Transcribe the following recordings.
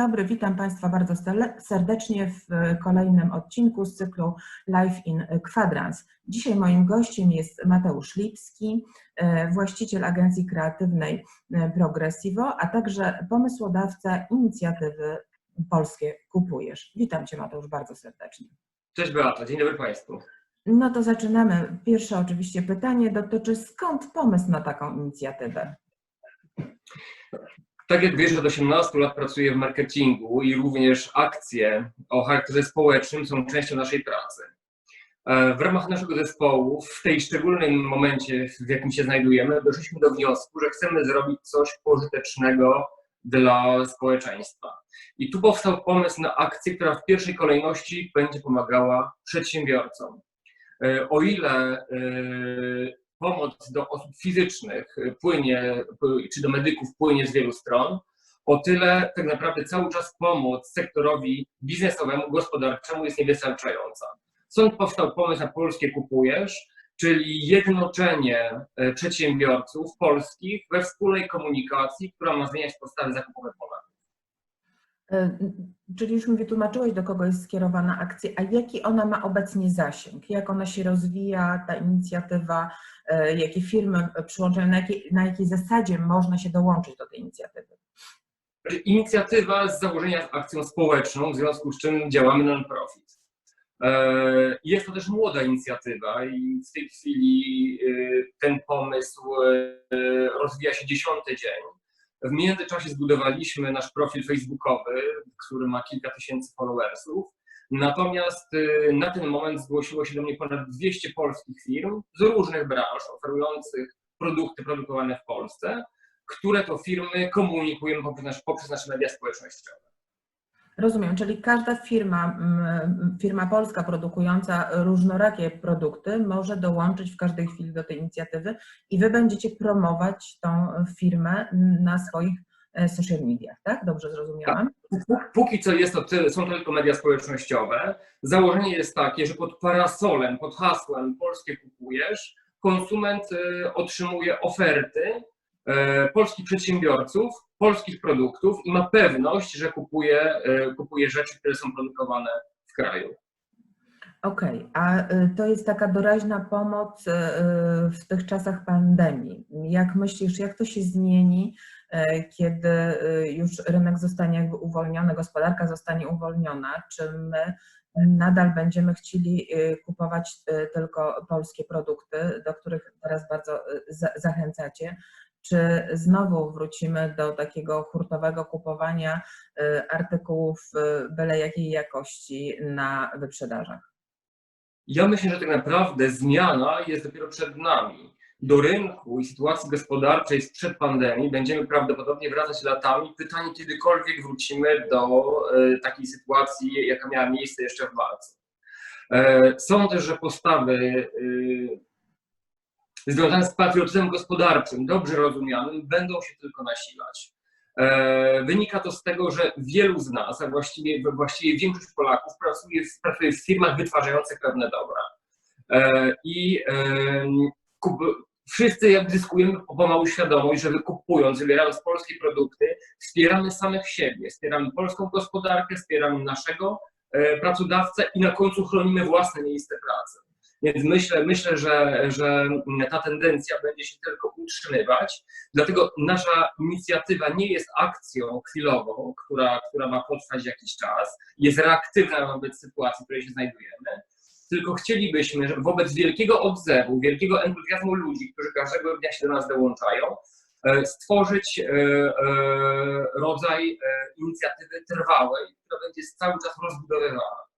Dobry, witam Państwa bardzo serdecznie w kolejnym odcinku z cyklu Life in Quadrans. Dzisiaj moim gościem jest Mateusz Lipski, e, właściciel agencji kreatywnej e, Progressivo, a także pomysłodawca inicjatywy Polskie Kupujesz. Witam Cię Mateusz bardzo serdecznie. Cześć Beata, dzień dobry Państwu. No to zaczynamy. Pierwsze oczywiście pytanie dotyczy skąd pomysł na taką inicjatywę? Tak jak wiesz, od 18 lat pracuję w marketingu i również akcje o charakterze społecznym są częścią naszej pracy. E, w ramach naszego zespołu, w tej szczególnym momencie, w jakim się znajdujemy, doszliśmy do wniosku, że chcemy zrobić coś pożytecznego dla społeczeństwa. I tu powstał pomysł na akcję, która w pierwszej kolejności będzie pomagała przedsiębiorcom. E, o ile e, pomoc do osób fizycznych płynie, czy do medyków płynie z wielu stron, o tyle tak naprawdę cały czas pomoc sektorowi biznesowemu, gospodarczemu jest niewystarczająca. Stąd powstał pomysł na Polskie Kupujesz, czyli jednoczenie e, przedsiębiorców polskich we wspólnej komunikacji, która ma zmieniać podstawy zakupowe Polaków. E, czyli już mi wytłumaczyłeś, do kogo jest skierowana akcja, a jaki ona ma obecnie zasięg? Jak ona się rozwija, ta inicjatywa? E, jakie firmy przyłączają, na jakiej, na jakiej zasadzie można się dołączyć do tej inicjatywy? Inicjatywa z założenia jest akcją społeczną, w związku z czym działamy non-profit. E, jest to też młoda inicjatywa i w tej chwili ten pomysł rozwija się dziesiąty dzień. W międzyczasie zbudowaliśmy nasz profil facebookowy, który ma kilka tysięcy followersów. Natomiast y, na ten moment zgłosiło się do mnie ponad 200 polskich firm z różnych branż oferujących produkty produkowane w Polsce, które to firmy komunikujemy poprzez, nasz, poprzez nasze media społecznościowe. Rozumiem, czyli każda firma, firma polska produkująca różnorakie produkty może dołączyć w każdej chwili do tej inicjatywy i wy będziecie promować tą firmę na swoich e, social mediach, tak? Dobrze zrozumiałam? Tak. Póki co jest to, są to tylko media społecznościowe. Założenie jest takie, że pod parasolem, pod hasłem Polskie kupujesz, konsument e, otrzymuje oferty polskich przedsiębiorców, polskich produktów i ma pewność, że kupuje, e, kupuje rzeczy, które są produkowane w kraju. Okej, okay. a e, to jest taka doraźna pomoc e, w tych czasach pandemii. Jak myślisz, jak to się zmieni, kiedy już rynek zostanie jakby uwolniony, gospodarka zostanie uwolniona? Czy my nadal będziemy chcieli kupować tylko polskie produkty, do których teraz bardzo zachęcacie? Czy znowu wrócimy do takiego hurtowego kupowania y, artykułów y, byle jakiej jakości na wyprzedażach? Ja myślę, że tak naprawdę zmiana jest dopiero przed nami. Do rynku i sytuacji gospodarczej sprzed pandemii będziemy prawdopodobnie wracać latami. Pytanie, kiedykolwiek wrócimy do y, takiej sytuacji, jaka miała miejsce jeszcze w marcu. E, sądzę, że postawy związane z patriotyzmem gospodarczym, dobrze rozumianym, będą się tylko nasilać. E, wynika to z tego, że wielu z nas, a właściwie, właściwie większość Polaków pracuje, pracuje w firmach wytwarzających pewne dobra. E, I wszyscy jak zyskujemy pomału świadomość, że wykupując, wybierając polskie produkty, wspieramy samych siebie, wspieramy polską gospodarkę, wspieramy naszego e, pracodawcę i na końcu chronimy własne miejsce pracy. Więc myślę, myślę że, że ta tendencja będzie się tylko utrzymywać. Dlatego nasza inicjatywa nie jest akcją chwilową, która, która ma potrwać jakiś czas, jest reaktywna wobec sytuacji, w której się znajdujemy. Tylko chcielibyśmy, wobec wielkiego odzewu, wielkiego entuzjazmu ludzi, którzy każdego dnia się do nas dołączają, e, stworzyć e, e, rodzaj inicjatywy trwałej, która będzie cały czas rozbudowywana.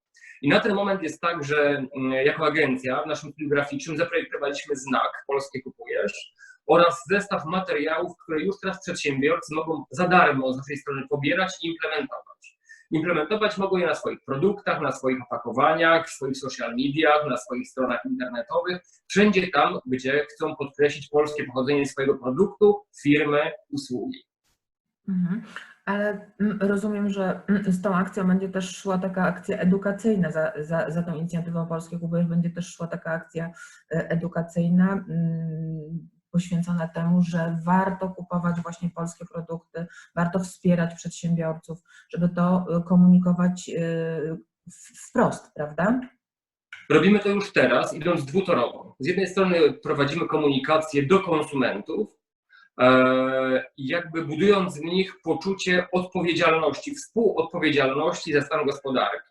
I na ten moment jest tak, że mm, jako agencja w naszym stylu graficznym zaprojektowaliśmy znak Polskie Kupujesz oraz zestaw materiałów, które już teraz przedsiębiorcy mogą za darmo z naszej strony pobierać i implementować. Implementować mogą je na swoich produktach, na swoich opakowaniach, w swoich social mediach, na swoich stronach internetowych, wszędzie tam, gdzie chcą podkreślić polskie pochodzenie swojego produktu, firmy, usługi. Mhm. Ale mm, rozumiem, że mm, z tą akcją będzie też szła taka akcja edukacyjna, za, za, za tą inicjatywą Polskie Kubujesz będzie też szła taka akcja e, edukacyjna. Mm, poświęcone temu, że warto kupować właśnie polskie produkty, warto wspierać przedsiębiorców, żeby to y, komunikować w- wprost, prawda? Robimy to już teraz, idąc dwutorowo. Z jednej strony prowadzimy komunikację do konsumentów, e, i jakby budując w nich poczucie odpowiedzialności, współodpowiedzialności za stan gospodarki.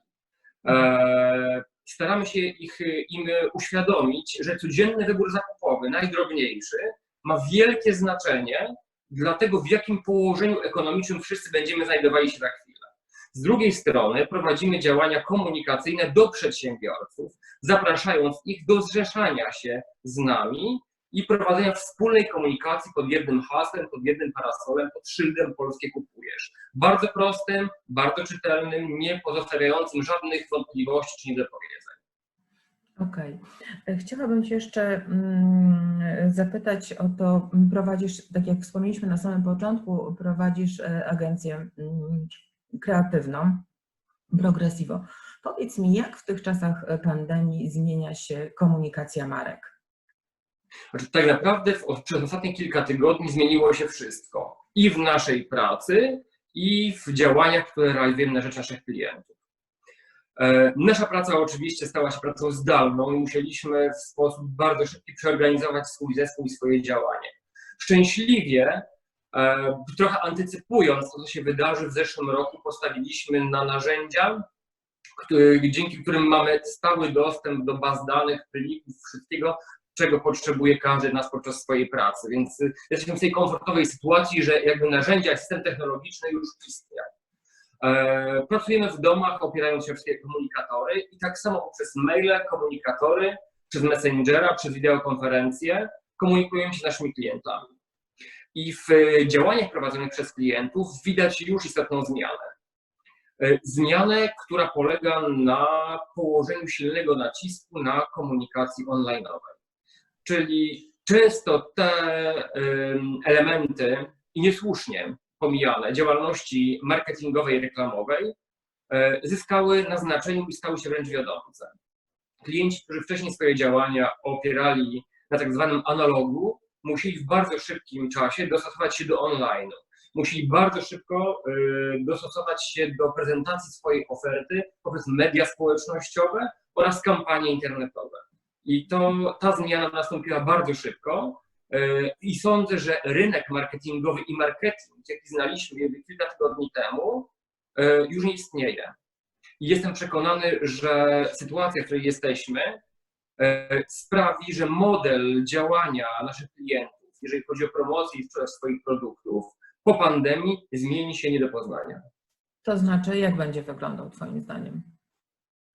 E, Staramy się ich, im uświadomić, że codzienny wybór zakupowy, najdrobniejszy, ma wielkie znaczenie dla tego, w jakim położeniu ekonomicznym wszyscy będziemy znajdowali się za chwilę. Z drugiej strony prowadzimy działania komunikacyjne do przedsiębiorców, zapraszając ich do zrzeszania się z nami i prowadzenia wspólnej komunikacji pod jednym hasłem, pod jednym parasolem, pod szyldem Polskie kupujesz. Bardzo prostym, bardzo czytelnym, nie pozostawiającym żadnych wątpliwości czy niedopowiedzeń. Okej. E, Chciałabym Cię jeszcze mm, zapytać o to, prowadzisz, tak jak wspomnieliśmy na samym początku, prowadzisz e, agencję mm, kreatywną, Progressivo. Powiedz mi, jak w tych czasach e, pandemii zmienia się komunikacja marek? Znaczy, tak naprawdę w, przez ostatnie kilka tygodni zmieniło się wszystko. I w naszej pracy, i w działaniach, które realizujemy na rzecz naszych klientów. E, Nasza praca oczywiście stała się pracą zdalną i musieliśmy w sposób bardzo szybki przeorganizować swój zespół i swoje działanie. Szczęśliwie, e, trochę antycypując to, co się wydarzy w zeszłym roku, postawiliśmy na narzędzia, dzięki którym mamy stały dostęp do baz danych, plików, wszystkiego, czego potrzebuje każdy nas podczas swojej pracy. Więc y, jesteśmy w tej komfortowej sytuacji, że jakby narzędzia, system technologiczny już istniał. E, Pracujemy w domach, opierając się wszystkie komunikatory i tak samo poprzez maile, komunikatory, przez Messengera, przez wideokonferencje komunikujemy się z naszymi klientami. I w e, działaniach prowadzonych przez klientów widać już istotną zmianę. E, Zmianę, która polega na położeniu silnego nacisku na komunikacji online'owej. Czyli często te em, elementy, i niesłusznie pomijane, działalności marketingowej, reklamowej, e, zyskały na znaczeniu i stały się wręcz wiodące. Klienci, którzy wcześniej swoje działania opierali na tak zwanym analogu, musieli w bardzo szybkim czasie dostosować się do online'u. Musieli bardzo szybko e, dostosować się do prezentacji swojej oferty poprzez media społecznościowe oraz kampanie internetowe. I to, ta zmiana nastąpiła bardzo szybko e, i sądzę, że rynek marketingowy i marketing, jaki znaliśmy kilka tygodni temu, e, już nie istnieje. I jestem przekonany, że sytuacja, w której jesteśmy, e, sprawi, że model działania naszych klientów, jeżeli chodzi o promocję i sprzedaż swoich produktów, po pandemii zmieni się nie do poznania. To znaczy, jak będzie wyglądał Twoim zdaniem?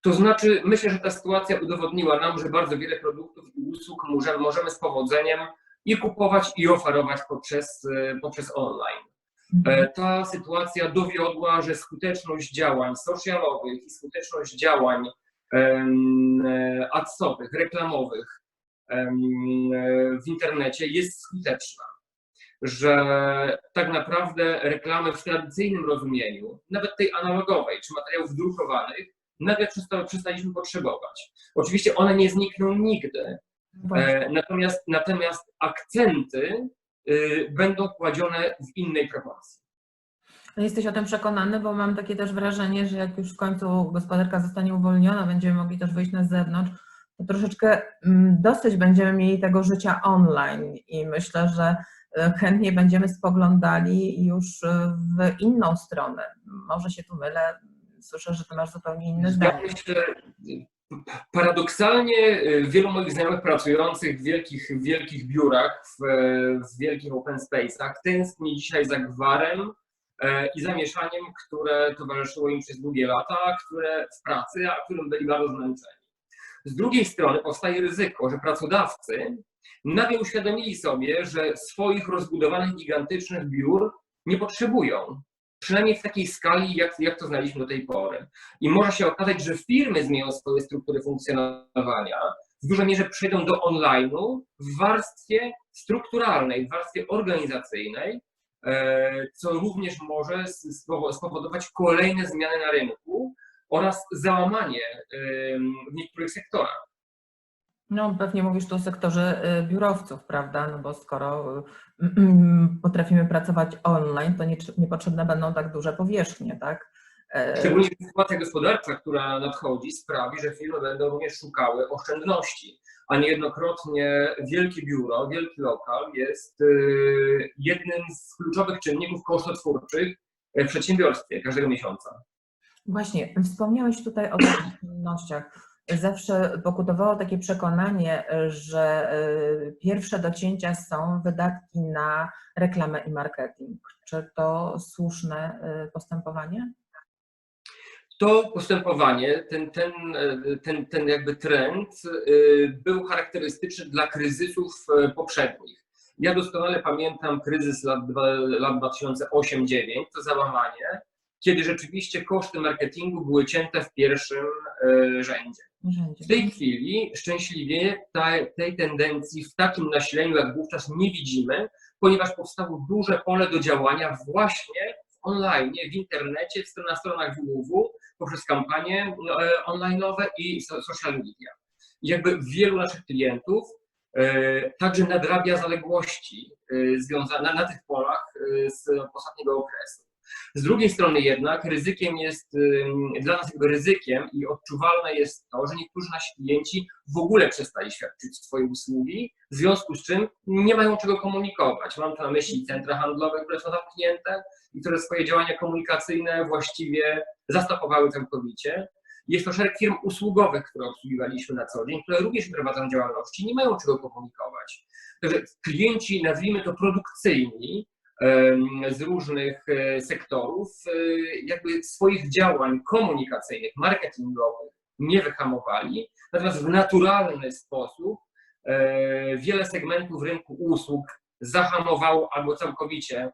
To znaczy, myślę, że ta sytuacja udowodniła nam, że bardzo wiele produktów i usług możemy, możemy z powodzeniem i kupować, i oferować poprzez, e, poprzez online. E, Ta sytuacja dowiodła, że skuteczność działań socialowych i skuteczność działań e, adsowych, reklamowych w internecie jest skuteczna. Że tak naprawdę reklamy w tradycyjnym rozumieniu, nawet tej analogowej czy materiałów drukowanych, nagle przesta- przestaliśmy potrzebować. Oczywiście one nie znikną nigdy, e, natomiast, natomiast akcenty y, będą kładzione w innej proporcji. No Jesteś o tym przekonany, bo mam takie też wrażenie, że jak już w końcu gospodarka zostanie uwolniona, będziemy mogli też wyjść na zewnątrz, to troszeczkę mm, dosyć będziemy mieli tego życia online i myślę, że e, chętnie będziemy spoglądali już e, w inną stronę. Może się tu mylę, słyszę, że ty masz zupełnie inne zdanie. Paradoksalnie y, wielu moich znajomych pracujących w wielkich, wielkich biurach, w, w wielkich open space'ach tęskni dzisiaj za gwarem e, i zamieszaniem, które towarzyszyło im przez długie lata, które w pracy, a którym byli bardzo zmęczeni. Z drugiej strony powstaje ryzyko, że pracodawcy nagle uświadomili sobie, że swoich rozbudowanych, gigantycznych biur nie potrzebują. Przynajmniej w takiej skali, jak, jak to znaliśmy do tej pory. I może się okazać, że firmy zmienią swoje struktury funkcjonowania, w dużej mierze przejdą do online'u w warstwie strukturalnej, w warstwie organizacyjnej, e, co również może spowo- spowodować kolejne zmiany na rynku oraz załamanie w niektórych sektorach. No, pewnie mówisz tu o sektorze y, biurowców, prawda? No bo skoro y, mm, potrafimy pracować online, to nie- niepotrzebne będą tak duże powierzchnie, tak? E, Szczególnie sytuacja gospodarcza, która nadchodzi, sprawi, że firmy będą również szukały oszczędności. A niejednokrotnie wielkie biuro, wielki lokal jest y, jednym z kluczowych czynników kosztotwórczych w przedsiębiorstwie każdego miesiąca. Właśnie, wspomniałeś tutaj o oszczędnościach. Zawsze pokutowało takie przekonanie, że y, pierwsze docięcia są wydatki na reklamę i marketing. Czy to słuszne y, postępowanie? To postępowanie, ten, ten, e, ten, ten jakby trend y, był charakterystyczny dla kryzysów poprzednich. Ja doskonale pamiętam kryzys lat, lat 2008-2009, to załamanie, kiedy rzeczywiście koszty marketingu były cięte w pierwszym rzędzie. W tej chwili szczęśliwie tej tendencji w takim nasileniu jak wówczas nie widzimy, ponieważ powstało duże pole do działania właśnie w online, w internecie, na stronach www, poprzez kampanie e, online'owe i so- social media. I jakby wielu naszych klientów e, także nadrabia zaległości e, związane na tych polach z ostatniego okresu. Z drugiej strony jednak ryzykiem jest, dla nas ryzykiem i odczuwalne jest to, że niektórzy nasi klienci w ogóle przestali świadczyć swoje usługi, w związku z czym nie mają czego komunikować. Mam tu na myśli centra handlowe, które są zamknięte i które swoje działania komunikacyjne właściwie zastopowały całkowicie. Jest to szereg firm usługowych, które obsługiwaliśmy na co dzień, które również prowadzą działalności, nie mają czego komunikować. Także klienci, nazwijmy to produkcyjni, z różnych e, sektorów, e, jakby swoich działań komunikacyjnych, marketingowych nie wyhamowali, natomiast w naturalny sposób e, wiele segmentów rynku usług zahamowało albo całkowicie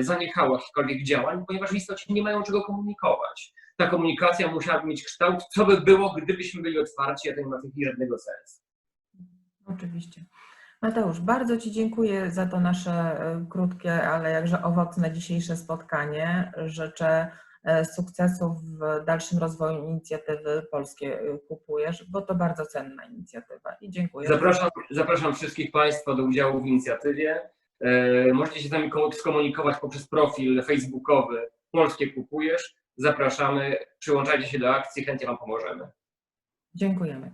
zaniechało jakichkolwiek działań, ponieważ w istocie nie mają czego komunikować. Ta komunikacja musiałaby mieć kształt, co by było, gdybyśmy byli otwarci, a to nie ma w tej żadnego sensu. Oczywiście. Mateusz, bardzo Ci dziękuję za to nasze e, krótkie, ale jakże owocne dzisiejsze spotkanie. Życzę e, sukcesów w dalszym rozwoju inicjatywy Polskie e, Kupujesz, bo to bardzo cenna inicjatywa i dziękuję. Zapraszam, zapraszam wszystkich Państwa do udziału w inicjatywie. Możecie się z nami komu- skomunikować poprzez profil facebookowy Polskie Kupujesz. Zapraszamy, przyłączajcie się do akcji, chętnie Wam pomożemy. Dziękujemy.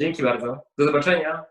Dzięki bardzo. Do zobaczenia.